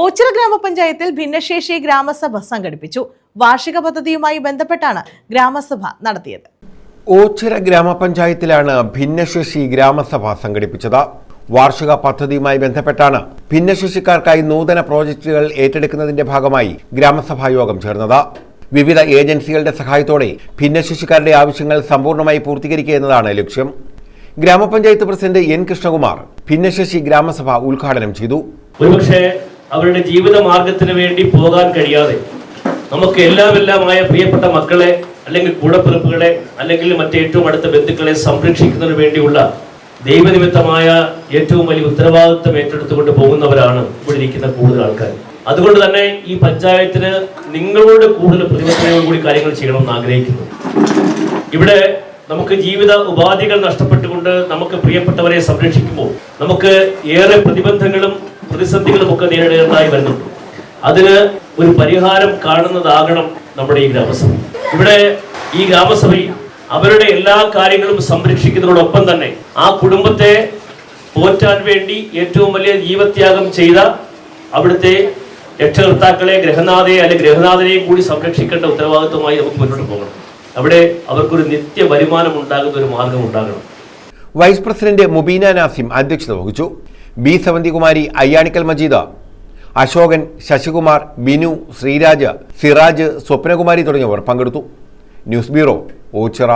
ഓച്ചിറ ഗ്രാമപഞ്ചായത്തിൽ ഭിന്നശേഷി ഗ്രാമസഭ സംഘടിപ്പിച്ചു. വാർഷിക പദ്ധതിയുമായി ബന്ധപ്പെട്ടാണ് ഗ്രാമസഭ നടത്തിയത്. ഓച്ചിറ ഗ്രാമപഞ്ചായത്തിലാണ് ഭിന്നശേഷി ഗ്രാമസഭ സംഘടിപ്പിച്ചത്. വാർഷിക പദ്ധതിയുമായി ബന്ധപ്പെട്ടാണ് ഭിന്നശേഷിക്കാർക്കായി നൂതന പ്രോജക്റ്റുകൾ ഏറ്റെടുക്കുന്നതിന്റെ ഭാഗമായി ഗ്രാമസഭാ യോഗം ചേർന്നത്. വിവിധ ഏജൻസികളുടെ സഹായത്തോടെ ഭിന്നശേഷിക്കാരുടെ ആവശ്യങ്ങൾ സമ്പൂർണമായി പൂർത്തീകരിക്കുക എന്നതാണ് ലക്ഷ്യം. ഗ്രാമപഞ്ചായത്ത് പ്രസിഡന്റ് എൻ കൃഷ്ണകുമാർ ഭിന്നശേഷി ഗ്രാമസഭ ഉദ്ഘാടനം ചെയ്തു. ഒരുപക്ഷെ അവരുടെ ജീവിത മാർഗത്തിന് വേണ്ടി പോകാൻ കഴിയാതെ നമുക്ക് എല്ലാമെല്ലാമായ പ്രിയപ്പെട്ട മക്കളെ അല്ലെങ്കിൽ കൂടപ്പിറപ്പുകളെ അല്ലെങ്കിൽ മറ്റേറ്റവും അടുത്ത ബന്ധുക്കളെ സംരക്ഷിക്കുന്നതിന് വേണ്ടിയുള്ള ദൈവനിമിത്തമായ ഏറ്റവും വലിയ ഉത്തരവാദിത്വം ഏറ്റെടുത്തുകൊണ്ട് പോകുന്നവരാണ് ഇവിടെ ഇരിക്കുന്ന കൂടുതൽ ആൾക്കാർ. അതുകൊണ്ട് തന്നെ ഈ പഞ്ചായത്തിന് നിങ്ങളോട് കൂടുതൽ പ്രതിബദ്ധതയോട് കൂടി കാര്യങ്ങൾ ചെയ്യണമെന്ന് ആഗ്രഹിക്കുന്നു. ഇവിടെ നമുക്ക് ജീവിത ഉപാധികൾ നഷ്ടപ്പെട്ടുകൊണ്ട് നമുക്ക് പ്രിയപ്പെട്ടവരെ സംരക്ഷിക്കുമ്പോൾ നമുക്ക് ഏറെ പ്രതിബന്ധങ്ങളും പ്രതിസന്ധികളും ഒക്കെ നേരിടേണ്ടതായി വരുന്നുണ്ട്. അതിന് ഒരു പരിഹാരം കാണുന്നതാകണം നമ്മുടെ ഈ ഗ്രാമസഭ. ഇവിടെ ഈ ഗ്രാമസഭയിൽ അവരുടെ എല്ലാ കാര്യങ്ങളും സംരക്ഷിക്കുന്നതോടൊപ്പം തന്നെ ആ കുടുംബത്തെ പോറ്റാൻ വേണ്ടി ഏറ്റവും വലിയ ജീവത്യാഗം ചെയ്ത അവിടുത്തെ രക്ഷകർത്താക്കളെ ഗ്രഹനാഥയെ അല്ലെങ്കിൽ ഗ്രഹനാഥനെയും കൂടി സംരക്ഷിക്കേണ്ട ഉത്തരവാദിത്വമായി നമുക്ക് മുന്നോട്ട് പോകണം. അവിടെ അവർക്കൊരു നിത്യ വരുമാനം ഉണ്ടാകുന്ന ഒരു മാർഗം ഉണ്ടാകണം. വൈസ് പ്രസിഡന്റ് മുബീന നാസിം അധ്യക്ഷത വഹിച്ചു. ബി സവന്തികുമാരി അയ്യാണിക്കൽ മജീദ് അശോകൻ ശശികുമാർ ബിനു ശ്രീരാജ് സിറാജ് സ്വപ്നകുമാരി തുടങ്ങിയവർ പങ്കെടുത്തു. News bureau Ochira.